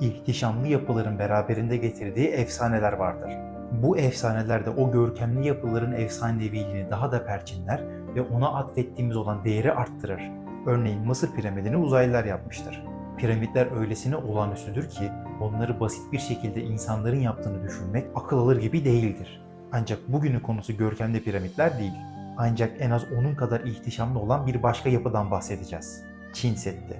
ihtişamlı yapıların beraberinde getirdiği efsaneler vardır. Bu efsanelerde o görkemli yapıların efsaneviliğini daha da perçinler ve ona atfettiğimiz olan değeri arttırır. Örneğin Mısır piramidini uzaylılar yapmıştır. Piramitler öylesine olağanüstüdür ki onları basit bir şekilde insanların yaptığını düşünmek akıl alır gibi değildir. Ancak bugünün konusu görkemli piramitler değil. Ancak en az onun kadar ihtişamlı olan bir başka yapıdan bahsedeceğiz. Çin Seddi.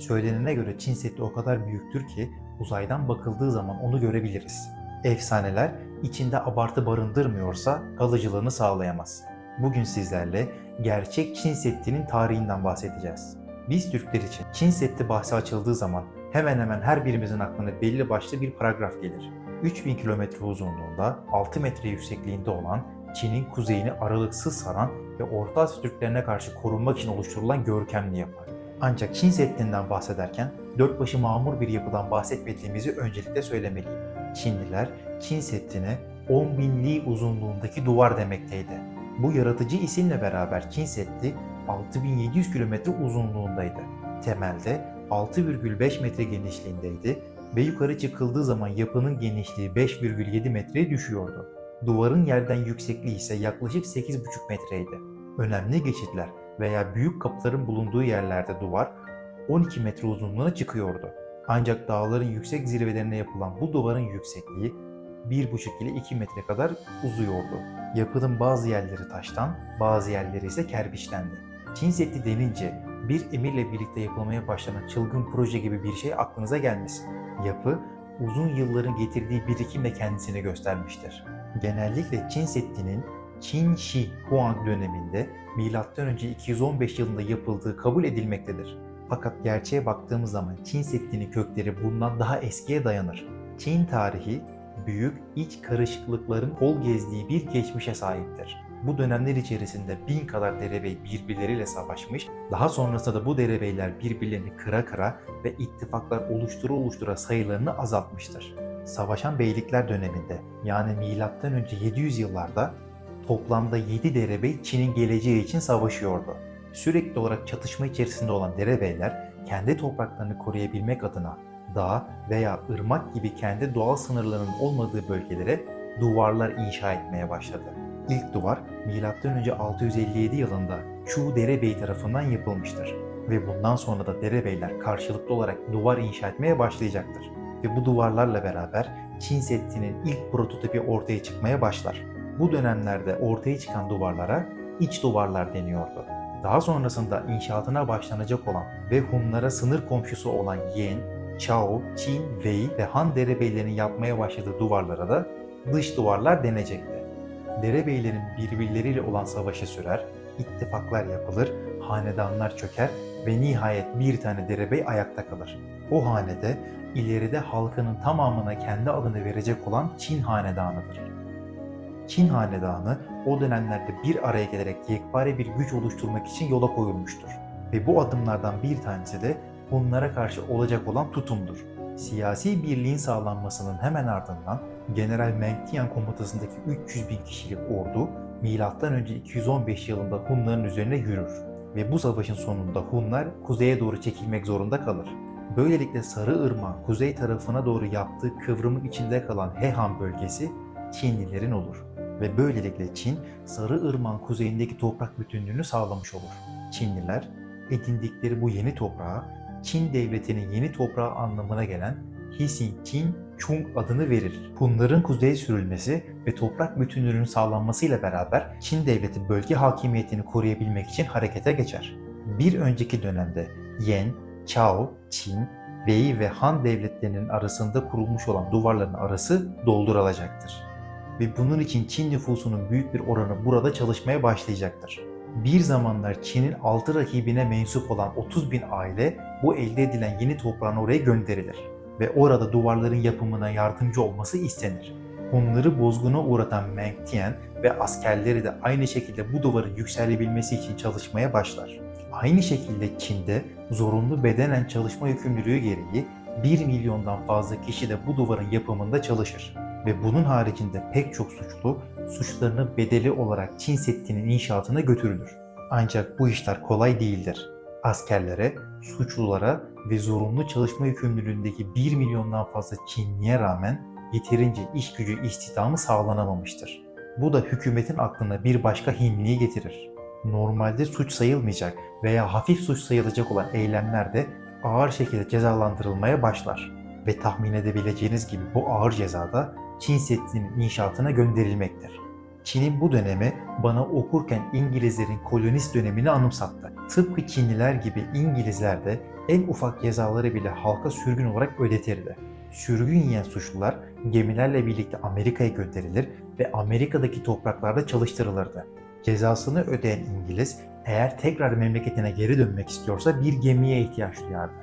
Söylenene göre Çin Seddi o kadar büyüktür ki uzaydan bakıldığı zaman onu görebiliriz. Efsaneler içinde abartı barındırmıyorsa kalıcılığını sağlayamaz. Bugün sizlerle gerçek Çin Seddi'nin tarihinden bahsedeceğiz. Biz Türkler için Çin Seddi bahsi açıldığı zaman hemen hemen her birimizin aklına belli başlı bir paragraf gelir. 3000 kilometre uzunluğunda, 6 metre yüksekliğinde olan, Çin'in kuzeyini aralıksız saran ve Orta Asya Türklerine karşı korunmak için oluşturulan görkemli yapı. Ancak Çin Seddi'nden bahsederken dört başı mamur bir yapıdan bahsetmediğimizi öncelikle söylemeliyim. Çinliler Çin Seddi'ne 10 bin li uzunluğundaki duvar demekteydi. Bu yaratıcı isimle beraber Çin Seddi 6700 kilometre uzunluğundaydı. Temelde 6,5 metre genişliğindeydi ve yukarı çıkıldığı zaman yapının genişliği 5,7 metreye düşüyordu. Duvarın yerden yüksekliği ise yaklaşık 8,5 metreydi. Önemli geçitler veya büyük kapıların bulunduğu yerlerde duvar 12 metre uzunluğuna çıkıyordu. Ancak dağların yüksek zirvelerine yapılan bu duvarın yüksekliği 1,5 ile 2 metre kadar uzuyordu. Yapının bazı yerleri taştan, bazı yerleri ise kerpiçtendi. Çin Seddi denince bir emirle birlikte yapılmaya başlanan çılgın proje gibi bir şey aklınıza gelmesin. Yapı uzun yılların getirdiği birikimle kendisini göstermiştir. Genellikle Çin Seddi'nin Qin Shi Huang döneminde M.Ö. 215 yılında yapıldığı kabul edilmektedir. Fakat gerçeğe baktığımız zaman Çin Seddi'nin kökleri bundan daha eskiye dayanır. Çin tarihi büyük iç karışıklıkların kol gezdiği bir geçmişe sahiptir. Bu dönemler içerisinde bin kadar derebey birbirleriyle savaşmış, daha sonrasında da bu derebeyler birbirlerini kıra kıra ve ittifaklar oluştura oluştura sayılarını azaltmıştır. Savaşan beylikler döneminde yani M.Ö. 700 yıllarda toplamda 7 derebey Çin'in geleceği için savaşıyordu. Sürekli olarak çatışma içerisinde olan derebeyler kendi topraklarını koruyabilmek adına dağ veya ırmak gibi kendi doğal sınırlarının olmadığı bölgelere duvarlar inşa etmeye başladı. İlk duvar M.Ö. 657 yılında Chu Derebey tarafından yapılmıştır ve bundan sonra da derebeyler karşılıklı olarak duvar inşa etmeye başlayacaktır. Ve bu duvarlarla beraber Çin Seddi'nin ilk prototipi ortaya çıkmaya başlar. Bu dönemlerde ortaya çıkan duvarlara iç duvarlar deniyordu. Daha sonrasında inşaatına başlanacak olan ve Hunlara sınır komşusu olan Yen, Chao, Qin, Wei ve Han derebeylerinin yapmaya başladığı duvarlara da dış duvarlar denecekti. Derebeylerin birbirleriyle olan savaşı sürer, ittifaklar yapılır, hanedanlar çöker ve nihayet bir tane derebey ayakta kalır. O hanede ileride halkının tamamına kendi adını verecek olan Çin hanedanıdır. Çin hanedanı o dönemlerde bir araya gelerek yekpare bir güç oluşturmak için yola koyulmuştur. Ve bu adımlardan bir tanesi de Hunlara karşı olacak olan tutumdur. Siyasi birliğin sağlanmasının hemen ardından General Meng Tian komutasındaki 300 bin kişilik ordu M.Ö. 215 yılında Hunların üzerine yürür ve bu savaşın sonunda Hunlar kuzeye doğru çekilmek zorunda kalır. Böylelikle Sarı Irmak kuzey tarafına doğru yaptığı kıvrımın içinde kalan Hehan bölgesi Çinlilerin olur ve böylelikle Çin Sarı Irmak'ın kuzeyindeki toprak bütünlüğünü sağlamış olur. Çinliler edindikleri bu yeni toprağa Çin devletinin yeni toprağı anlamına gelen Hisin Çin Chung adını verir. Hunların kuzeye sürülmesi ve toprak bütünlüğünün sağlanmasıyla beraber Çin devleti bölge hakimiyetini koruyabilmek için harekete geçer. Bir önceki dönemde Yen, Chao, Çin, Wei ve Han devletlerinin arasında kurulmuş olan duvarların arası doldurulacaktır. Ve bunun için Çin nüfusunun büyük bir oranı burada çalışmaya başlayacaktır. Bir zamanlar Çin'in altı rakibine mensup olan 30 bin aile bu elde edilen yeni toprağın oraya gönderilir ve orada duvarların yapımına yardımcı olması istenir. Hunları bozguna uğratan Meng Tian ve askerleri de aynı şekilde bu duvarın yükselebilmesi için çalışmaya başlar. Aynı şekilde Çin'de zorunlu bedenen çalışma yükümlülüğü gereği 1 milyondan fazla kişi de bu duvarın yapımında çalışır. Ve bunun haricinde pek çok suçlu suçlarını bedeli olarak Çin Seddi'nin inşaatına götürülür. Ancak bu işler kolay değildir. Askerlere, suçlulara ve zorunlu çalışma yükümlülüğündeki 1 milyondan fazla Çinliye rağmen yeterince iş gücü istihdamı sağlanamamıştır. Bu da hükümetin aklına bir başka Hinliği getirir. Normalde suç sayılmayacak veya hafif suç sayılacak olan eylemler de ağır şekilde cezalandırılmaya başlar. Ve tahmin edebileceğiniz gibi bu ağır cezada Çin Seddi'nin inşaatına gönderilmektir. Çin'in bu dönemi bana okurken İngilizlerin kolonist dönemini anımsattı. Tıpkı Çinliler gibi İngilizler de en ufak cezaları bile halka sürgün olarak ödetirdi. Sürgün yiyen suçlular gemilerle birlikte Amerika'ya gönderilir ve Amerika'daki topraklarda çalıştırılırdı. Cezasını ödeyen İngiliz eğer tekrar memleketine geri dönmek istiyorsa bir gemiye ihtiyaç duyardı.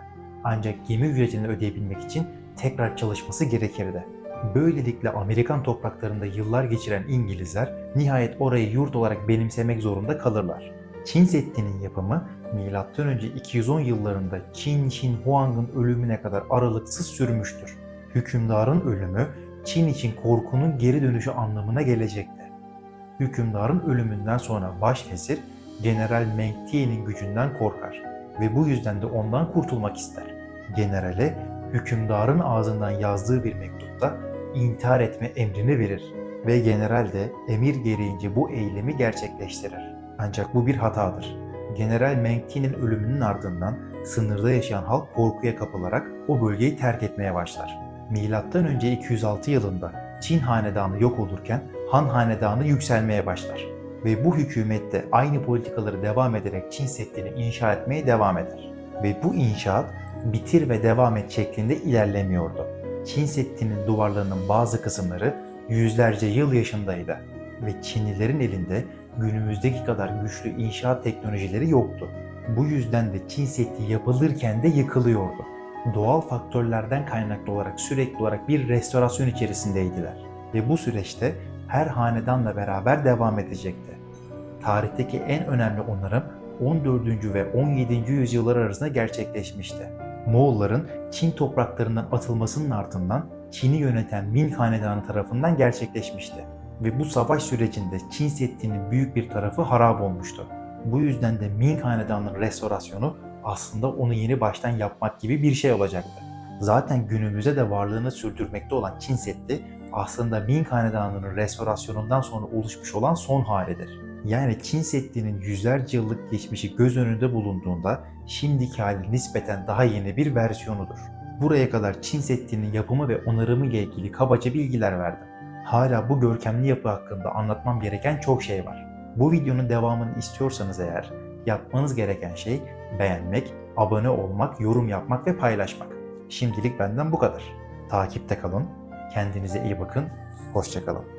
Ancak gemi ücretini ödeyebilmek için tekrar çalışması gerekirdi. Böylelikle Amerikan topraklarında yıllar geçiren İngilizler nihayet orayı yurt olarak benimsemek zorunda kalırlar. Çin Seddi'nin yapımı M.Ö. 210 yıllarında Qin Shi Huang'ın ölümüne kadar aralıksız sürmüştür. Hükümdarın ölümü Çin için korkunun geri dönüşü anlamına gelecekti. Hükümdarın ölümünden sonra başvezir General Meng Tie'nin gücünden korkar ve bu yüzden de ondan kurtulmak ister. Generale hükümdarın ağzından yazdığı bir mektupta intihar etme emrini verir ve general de emir gereğince bu eylemi gerçekleştirir. Ancak bu bir hatadır. General Meng Tie'nin ölümünün ardından sınırda yaşayan halk korkuya kapılarak o bölgeyi terk etmeye başlar. Milattan önce 206 yılında Çin hanedanı yok olurken Han hanedanı yükselmeye başlar ve bu hükümet de aynı politikaları devam ederek Çin Seddi'ni inşa etmeye devam eder. Ve bu inşaat bitir ve devam et şeklinde ilerlemiyordu. Çin Seddi'nin duvarlarının bazı kısımları yüzlerce yıl yaşındaydı ve Çinlilerin elinde günümüzdeki kadar güçlü inşaat teknolojileri yoktu. Bu yüzden de Çin Seddi yapılırken de yıkılıyordu. Doğal faktörlerden kaynaklı olarak sürekli olarak bir restorasyon içerisindeydiler ve bu süreçte her hanedanla beraber devam edecekti. Tarihteki en önemli onarım 14. ve 17. yüzyıllar arasında gerçekleşmişti. Moğolların Çin topraklarından atılmasının ardından Çin'i yöneten Ming Hanedanı tarafından gerçekleşmişti. Ve bu savaş sürecinde Çin Seddi'nin büyük bir tarafı harap olmuştu. Bu yüzden de Ming Hanedanı'nın restorasyonu aslında onu yeni baştan yapmak gibi bir şey olacaktı. Zaten günümüzde de varlığını sürdürmekte olan Çin Seddi aslında Ming Hanedanı'nın restorasyonundan sonra oluşmuş olan son halidir. Yani Çin Seddi'nin yüzlerce yıllık geçmişi göz önünde bulunduğunda şimdiki hali nispeten daha yeni bir versiyonudur. Buraya kadar Çin Seddi'nin yapımı ve onarımı ile ilgili kabaca bilgiler verdim. Hala bu görkemli yapı hakkında anlatmam gereken çok şey var. Bu videonun devamını istiyorsanız eğer yapmanız gereken şey beğenmek, abone olmak, yorum yapmak ve paylaşmak. Şimdilik benden bu kadar. Takipte kalın, kendinize iyi bakın, hoşçakalın.